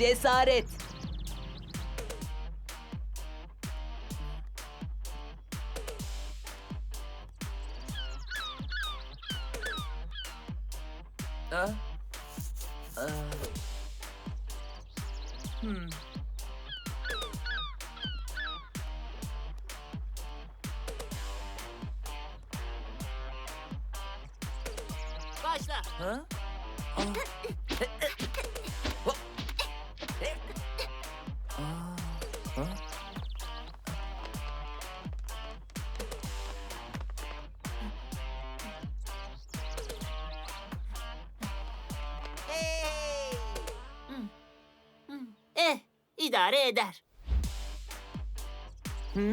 Cesaret. Ah. Ah. Hmm. Başla. Ha? Ah. idare eder. Hı?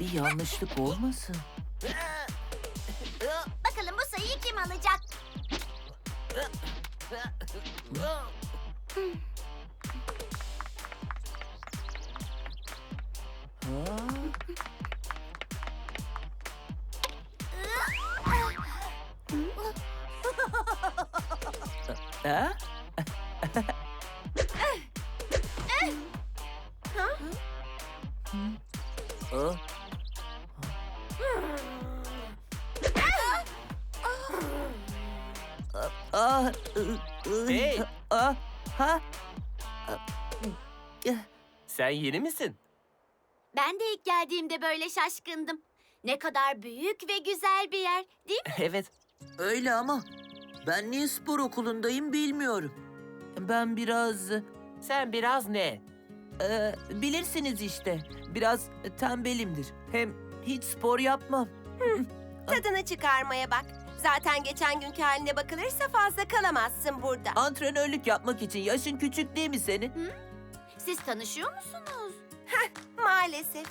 Bir yanlışlık olmasın? Bakalım bu sayıyı kim alacak? Ha? Ha? Ah. Ah, ı- Hey! Ah, ha? Sen yeni misin? Ben de ilk geldiğimde böyle şaşkındım. Ne kadar büyük ve güzel bir yer, değil mi? Evet. Öyle ama ben niye spor okulundayım bilmiyorum. Ben biraz Sen biraz ne? E, bilirsiniz işte. Biraz tembelimdir. Hem hiç spor yapmam. Tadını çıkarmaya bak. Zaten geçen günkü haline bakılırsa fazla kalamazsın burada. Antrenörlük yapmak için yaşın küçük değil mi senin? Siz tanışıyor musunuz? Maalesef.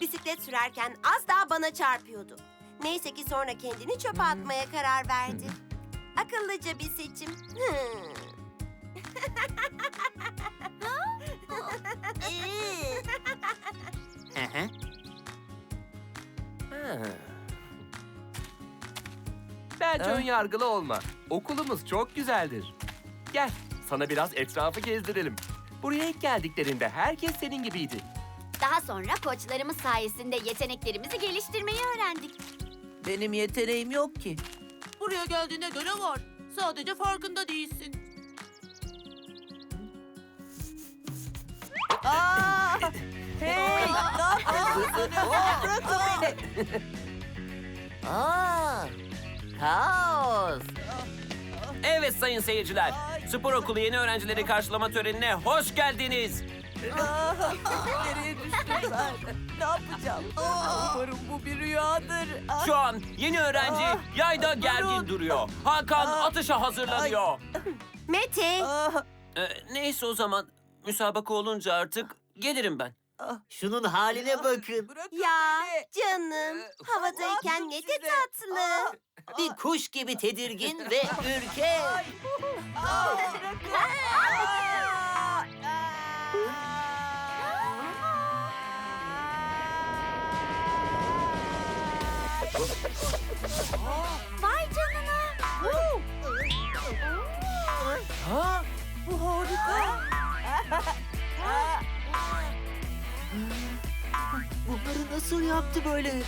Bisiklet sürerken az daha bana çarpıyordu. Neyse ki sonra kendini çöpe atmaya karar verdi. Akıllıca bir seçim. Hmm. Hı. Ha. Bence Ha? ön yargılı olma. Okulumuz çok güzeldir. Gel, sana biraz etrafı gezdirelim. Buraya ilk geldiklerinde herkes senin gibiydi. Daha sonra koçlarımız sayesinde yeteneklerimizi geliştirmeyi öğrendik. Benim yeteneğim yok ki. Buraya geldiğine göre var. Sadece farkında değilsin. Aa! Hey! ne yapıyorsunuz? Bırakın beni. Aa, kaos. Evet sayın seyirciler, spor okulu yeni öğrencileri karşılama törenine hoş geldiniz. Aa, Nereye düştüm ben? Ne yapacağım? Umarım bu bir rüyadır. Ah, Şu an yeni öğrenci Ah. yayda gergin duruyor. Hakan Ah. atışa hazırlanıyor. Mete, ah, Ee, neyse o zaman müsabaka olunca artık gelirim ben. ah. Şunun haline bakın. Ya beni. canım. Havadayken ne de tatlı. Bir kuş gibi tedirgin ve ürkek. Ah. Ah, Vay canına. Ha? Bu harika. Bunları nasıl yaptı böyle? Ne?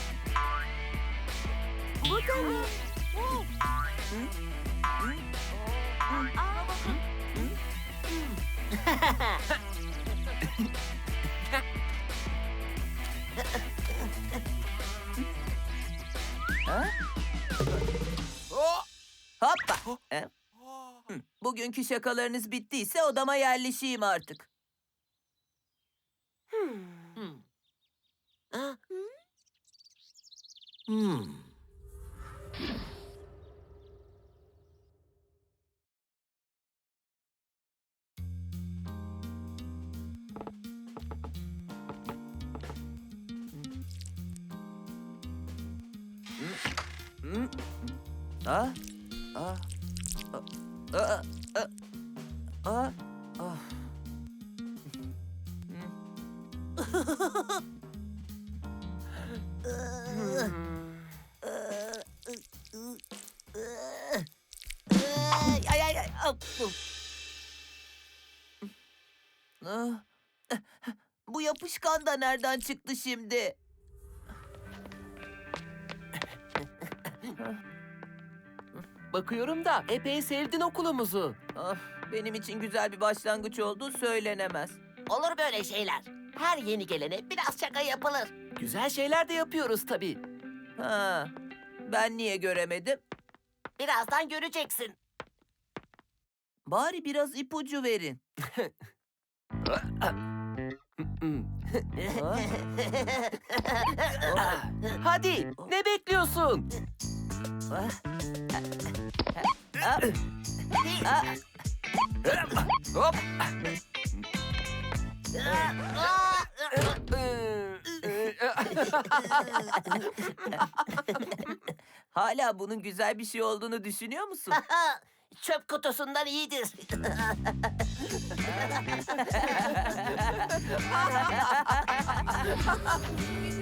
Hoppa. Bugünkü şakalarınız bittiyse odama yerleşeyim artık. Hmm. Ha? Hmm. Hı? Ah, ah, ah, ah, ah, ah. Ay ay ay. ay. Ah, Bu yapışkan da nereden çıktı şimdi? Bakıyorum da epey sevdin okulumuzu. Ah, benim için güzel bir başlangıç oldu söylenemez. Olur böyle şeyler. Her yeni gelene biraz şaka yapılır. Güzel şeyler de yapıyoruz tabii. Ha, ben niye göremedim? Birazdan göreceksin. Bari biraz ipucu verin. Ha? Hadi ne bekliyorsun? Ah. Ah. Ah. Hop. Hala bunun güzel bir şey olduğunu düşünüyor musun? Çöp kutusundan iyidir.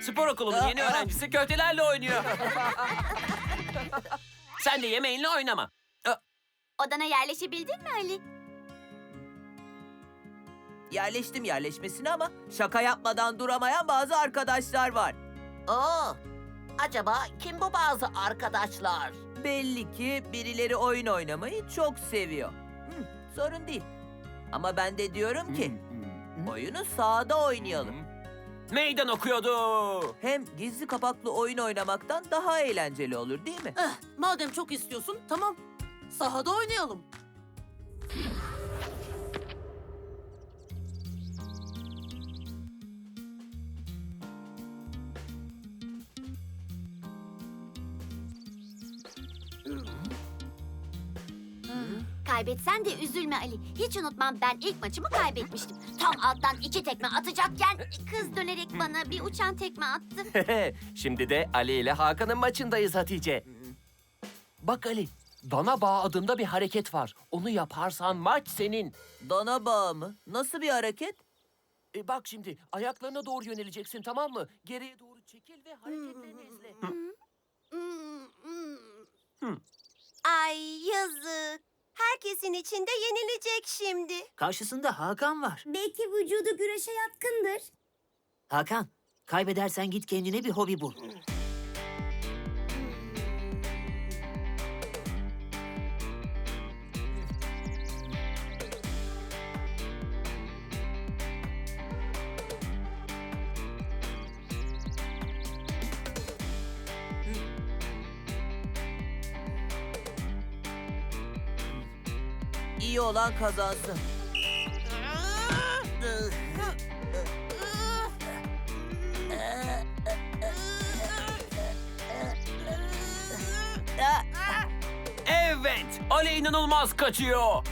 Spor okulunun yeni öğrencisi köftelerle oynuyor. Sen de yemeğinle oynama. Odana yerleşebildin mi Ali? Yerleştim yerleşmesine ama şaka yapmadan duramayan bazı arkadaşlar var. Oo, acaba kim bu bazı arkadaşlar? Belli ki birileri oyun oynamayı çok seviyor. Hı, sorun değil. Ama ben de diyorum ki oyunu sahada oynayalım. Meydan okuyordu. Hem gizli kapaklı oyun oynamaktan daha eğlenceli olur değil mi? Eh, madem çok istiyorsun tamam. Sahada oynayalım. Kaybetsen de üzülme Ali. Hiç unutmam ben ilk maçımı kaybetmiştim. Tam alttan iki tekme atacakken kız dönerek bana bir uçan tekme attı. Şimdi de Ali ile Hakan'ın maçındayız Hatice. Bak Ali, Dana Bağ adında bir hareket var. Onu yaparsan maç senin. Dana bağı mı? Nasıl bir hareket? E bak şimdi ayaklarına doğru yöneleceksin tamam mı? Geriye doğru çekil ve hareketlerini izle. Ay yazık. Herkesin içinde yenilecek şimdi. Karşısında Hakan var. Belki vücudu güreşe yatkındır. Hakan, kaybedersen git kendine bir hobi bul. İyi olan kazansın. Evet, Ali inanılmaz kaçıyor.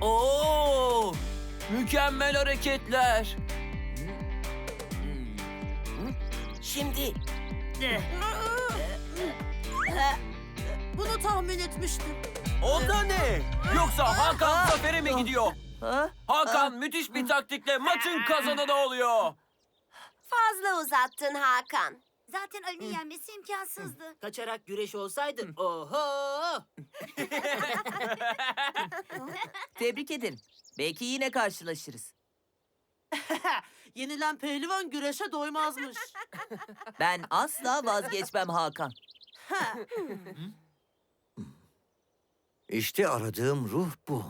Oo! Mükemmel hareketler. Şimdi Bunu tahmin etmiştim. O da ne? Yoksa Hakan zafere mi gidiyor? Ha? Hakan müthiş bir taktikle maçın kazananı oluyor. Fazla uzattın Hakan. Zaten Ali'nin yenmesi imkansızdı. kaçarak güreş olsaydı, oho! Tebrik ederim. Belki yine karşılaşırız. Yenilen pehlivan güreşe doymazmış. Ben asla vazgeçmem Hakan. İşte aradığım ruh bu.